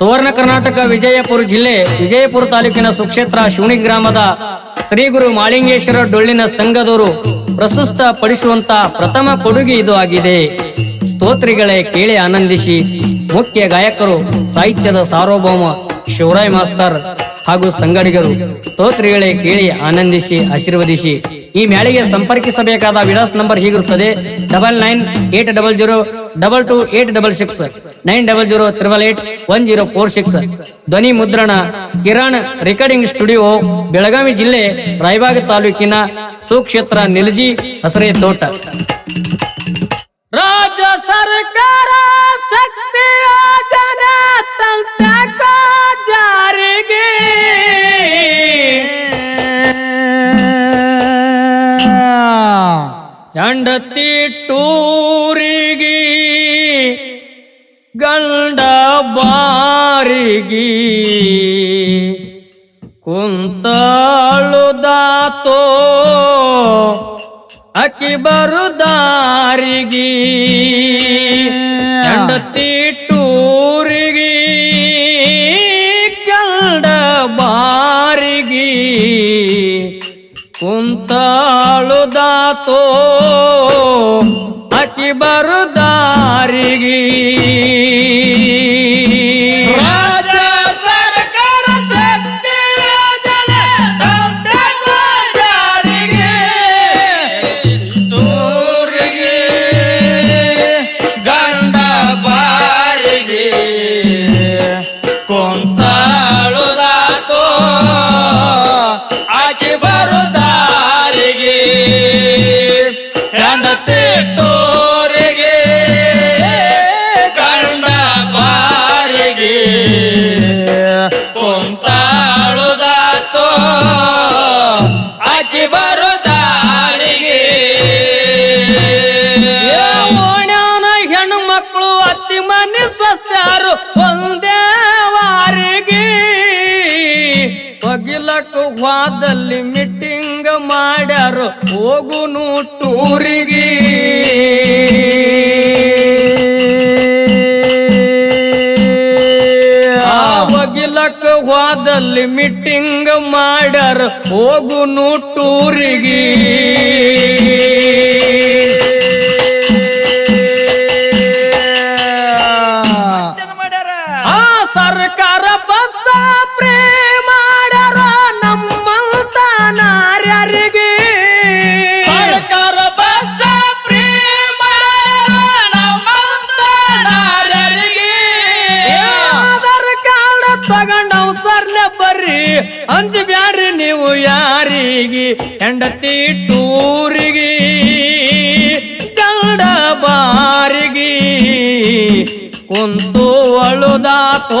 ಸುವರ್ಣ ಕರ್ನಾಟಕ ವಿಜಯಪುರ ಜಿಲ್ಲೆ ವಿಜಯಪುರ ತಾಲೂಕಿನ ಸುಕ್ಷೇತ್ರ ಶಿವಣಿ ಗ್ರಾಮದ ಶ್ರೀ ಗುರು ಮಾಳಿಂಗೇಶ್ವರ ಡೊಳ್ಳಿನ ಸಂಘದವರು ಪ್ರಸ್ತುತ ಪಡಿಸುವಂತ ಪ್ರಥಮ ಕೊಡುಗೆ ಇದು ಆಗಿದೆ. ಸ್ತೋತ್ರಿಗಳೇ ಕೇಳಿ ಆನಂದಿಸಿ. ಮುಖ್ಯ ಗಾಯಕರು, ಸಾಹಿತ್ಯದ ಸಾರ್ವಭೌಮ, ಶಿವರಾಯ್ ಮಾಸ್ತರ್ ಹಾಗೂ ಸಂಗಡಿಗರು, ಸ್ತೋತ್ರಿಗಳೇ ಕೇಳಿ ಆನಂದಿಸಿ, ಆಶೀರ್ವದಿಸಿ. ಈ ಮ್ಯಾಳಿಗೆ ಸಂಪರ್ಕಿಸಬೇಕಾದ ವಿಳಾಸ ನಂಬರ್ ಹೀಗಿರುತ್ತದೆ. Double nine eight double zero double two eight double six. Nine double zero triple eight one zero four six ಧ್ವನಿ ಮುದ್ರಣ ಕಿರಣ್ ರೆಕಾರ್ಡಿಂಗ್ ಸ್ಟುಡಿಯೋ ಬೆಳಗಾವಿ ಜಿಲ್ಲೆ ರಾಯಬಾಗ ತಾಲೂಕಿನ ಸುಕ್ಷೇತ್ರ ನಿಲಜಿ ಹಸರೆ ತೋಟ ರಾಜ್ಯ ಸರ್ಕಾರ ಶಕ್ತಿ ಯೋಜನೆ ಜಾರಿಗೆ. ಹೆಂಡತಿ ಕುಂತಳುದಾತೋ ಅಕ್ಕಿ ಬರುದಾರಿಗೆ ಹೆಂಡತಿ ಟೂರಿಗಿ ಗಂಡ ಬಾರಿಗಿ. ಕುಂತಾಳುದಾತೋ ಅಕ್ಕಿ ಬರುದಾರಿಗೆ. ರಾಜ್ಯ ಕೊಂತಾಳುದಾತೋ ವಾದಲ್ಲಿ ಮೀಟಿಂಗ್ ಮಾಡ್ಯಾರ. ಹೋಗುನು ಟೂರಿಗೆ. ಬಗಿಲಕ್ಕ ಹೋದಲ್ಲಿ ಮೀಟಿಂಗ್ ಮಾಡ್ಯಾರ. ಹೋಗುನು ಟೂರಿಗೆ. ಕುಂತು ಅಳುದಾತೋ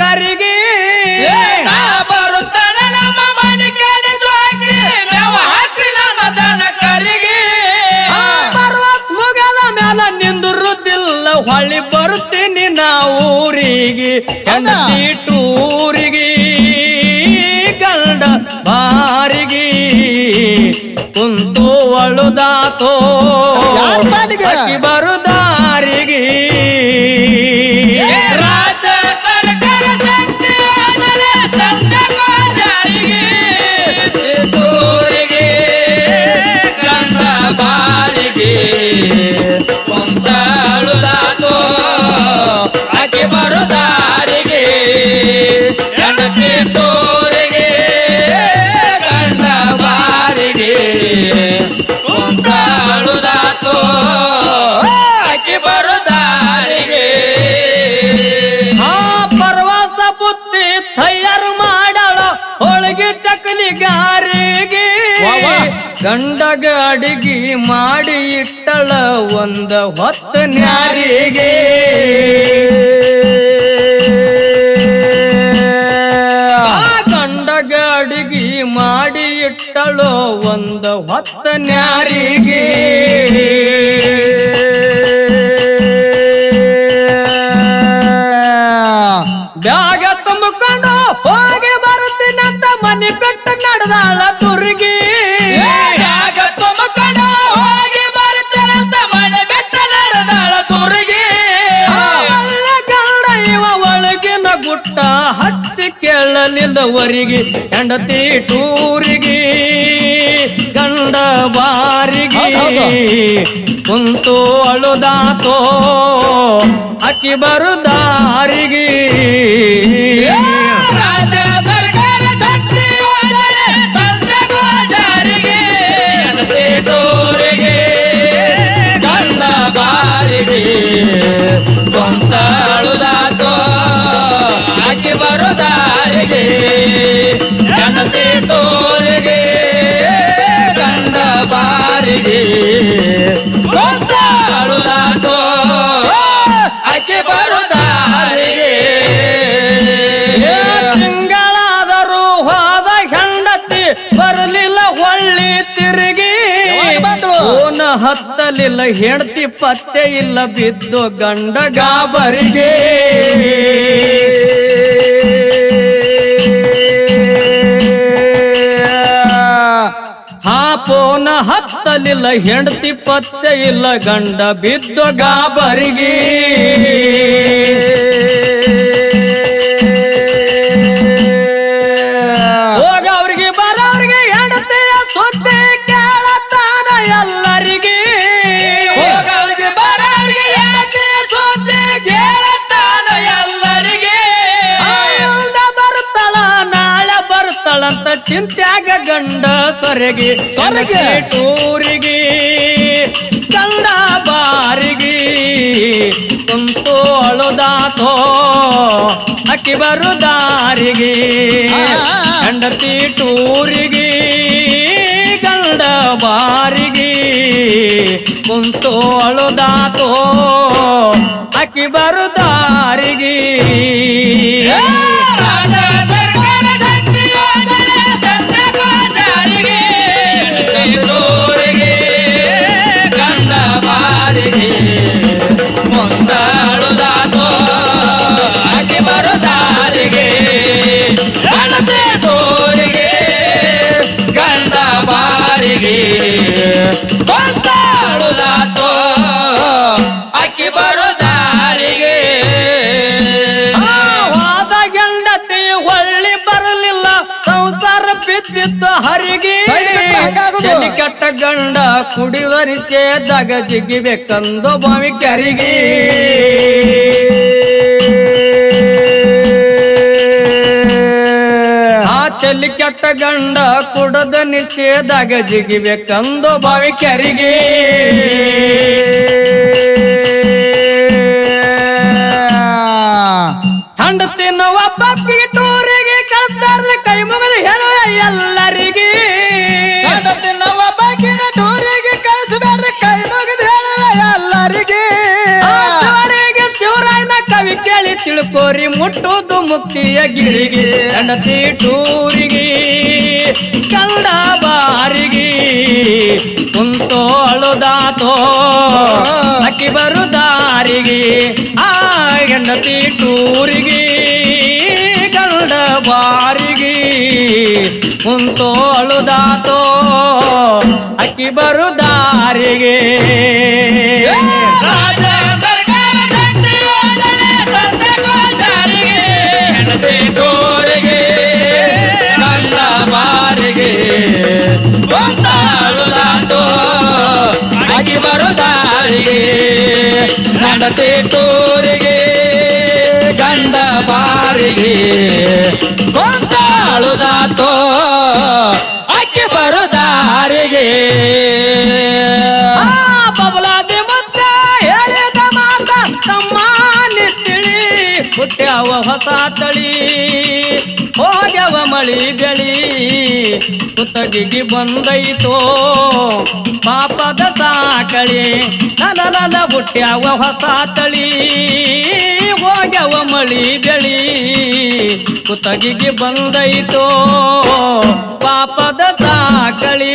ಕರಿಗೆ. ನಾ ಹೊಳಿ ನಮ್ಮ ಮನೆ ಮೇವ ಹಾಕಿ ನಮ್ಮ ದನ ಕರಿಗೆ. ಆ ಪರ್ವತ್ ಮುಗದ ಮ್ಯಾಲ ನಿಂದುರುದಿಲ್ಲ. ಹೊಳ್ಳಿ ಬರುತ್ತೀನಿ ನಾ ಊರಿಗೆ. ಹೆಂಡತಿ ಗಂಡಗ ಅಡಿಗೆ ಮಾಡಿ ಇಟ್ಟಳ ಒಂದ ಹೊತ್ತ ನ್ಯಾರಿಗೆ. ಗಂಡಗ ಅಡಿಗೆ ಮಾಡಿ ಇಟ್ಟಳು ಒಂದ ಹೊತ್ತ ನ್ಯಾರಿಗೆ. ಯಾರಿಗೆ ಬ್ಯಾಗ ತುಂಬಿಕೊಂಡು ಹೋಗಿ ಬರುತ್ತೀನಂತ ಮನೆ ಬಿಟ್ಟು ನಡೆದಾಳ ತುರುಗಿ. ಕೇಳಲಿಲ್ಲವರಿಗೆ ಹೆಂಡತಿ ಟೂರಿಗೆ ಗಂಡ ಬಾರಿಗೆ. ಕುಂತು ಅಳುದಾತೋ ಅಕ್ಕಿ ಬರುದಾರಿಗೆ. ಹೊಳ್ಳಿ ತಿರುಗಿ. ಓನ ಹತ್ತಲಿಲ್ಲ ಹೆಂಡತಿ ಪತ್ತೆ ಇಲ್ಲ ಬಿದ್ದು ಗಂಡ ಗಾಬರಿಗೆ. ಹಾ ಪೋನ ಹತ್ತಲಿಲ್ಲ ಹೆಂಡತಿ ಪತ್ತೆ ಇಲ್ಲ ಗಂಡ ಬಿದ್ದು ಗಾಬರಿಗೆ. ಬರ್ತಾಳಂತ ಚಿಂತ್ಯಾಗ ಗಂಡ ಸೊರಗಿ ಸೊರಗಿ? ಟೂರಿಗೆ ಗಂಡ ಬಾರಿಗೆ. ಕುಂತು ಅಳುದಾತೋ ಅಕ್ಕಿ ಬರುದಾರಿಗೆ. ಗಂಡತಿ ಟೂರಿಗೆ ಗಂಡ ಬಾರಿಗೆ. ಕುಂತು ಅಳುದಾತೋ ಅಕ್ಕಿ ಬರುದಾರಿಗೆ. ಕೆಟ್ಟ ಗಂಡ ಕುಡಿವರಿಸೇದಾಗ ಜಿಗಿಬೇಕಂದು ಬಾವಿ ಕೆರಿಗೆ. ಆ ಚೆಲ್ಲಿ ಕೆಟ್ಟ ಗಂಡ ಕುಡದ ನಿಷೇದಾಗ ಜಿಗಿಬೇಕಂದು ಬಾವಿ ಕೆರಿಗೆ. ಹಂಡ ತಿನ್ನುವ ಪಪ್ಪಿಗೆ ಟೂರಿಗೆ ಕಳಿಸ್ಬಾರ್ದು ತಿಳ್ಕೋರಿ ಮುಟ್ಟುದು ಮುಕ್ತಿಯ ಗಿರಿಗೆ ಅಣತಿ ಟೂರಿಗೆ ಕಂಡ ಬಾರಿಗೆ. ಕುಂತೋ ಅಳುದಾತೋ, ಅಕ್ಕಿ ಬರುದಾರಿಗೆ. ಆ ಹೆಂಡತಿ ಟೂರಿಗೆ ಗಂಡ ಬಾರಿಗೆ. ಕುಂತೋ ಅಳುದಾತೋ, ಅಕ್ಕಿ ಬರುದಾರಿಗೆ. ಹೆಂಡತಿ ತೋರಿಗೆ, ಗಂಡ ಬಾರಿಗೆ ಕೊಂದಾಳುದಾಟೋ ಅಕ್ಕಿ ಬರುದಾರಿಗೆ. ಬಬಲಾದಿ ಮುತ್ತ ಹೇಳಿದ ಮಾತ ತಮ್ಮ ನಿತ್ತಿಳಿ ಹುಟ್ಟ್ಯಾವ ಹೊಸ ತಳಿ, ಹೋಗ್ಯವ ಮಳಿ ಬೆಳಿ ಕುತ್ತಗಿಗೆ ಬಂದೈತೋ, ಪಾಪದ ಸಾಕಳಿ. ನಲನಲ ಹುಟ್ಟ್ಯಾವ ಹೊಸ ತಳಿ ಹೋಗ್ಯಾವ ಮಳಿ ಬೆಳಿ. ಕುತಗಿಗೆ ಬಂದೈತೋ ಪಾಪದ ಸಾಕಳಿ.